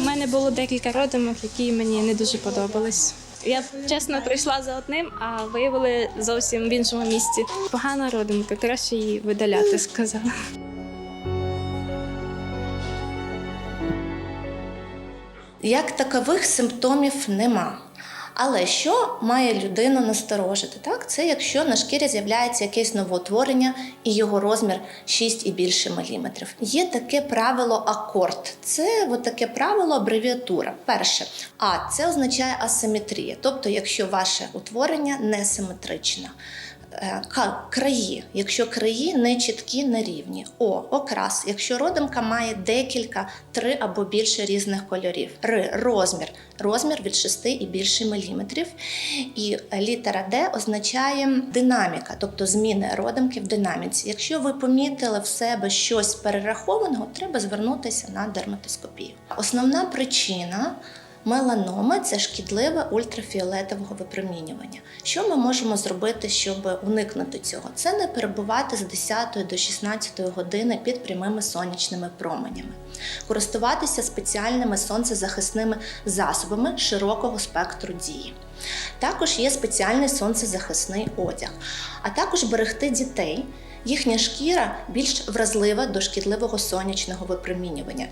мене було декілька родимок, які мені не дуже подобались. Я чесно прийшла за одним, а виявили зовсім в іншому місці. Погана родинка, краще її видаляти, сказала. Як такових симптомів нема. Але що має людину насторожити? Так? Це якщо на шкірі з'являється якесь новоутворення і його розмір 6 і більше міліметрів. Є таке правило акорд. Це от таке правило абревіатура. Перше, А це означає асиметрія, тобто якщо ваше утворення несиметричне. Е, краї, якщо краї не чіткі, не рівні. О, окрас, якщо родимка має декілька, три або більше різних кольорів. Р розмір, розмір від 6 і більше міліметрів. І літера Д означає динаміка, тобто зміни родимки в динаміці. Якщо ви помітили в себе щось перерахованого, треба звернутися на дерматоскопію. Основна причина. Меланоми це шкідливе ультрафіолетового випромінювання. Що ми можемо зробити, щоб уникнути цього? Це не перебувати з 10 до 16 години під прямими сонячними променями, користуватися спеціальними сонцезахисними засобами широкого спектру дії. Також є спеціальний сонцезахисний одяг, а також берегти дітей. Їхня шкіра більш вразлива до шкідливого сонячного випромінювання.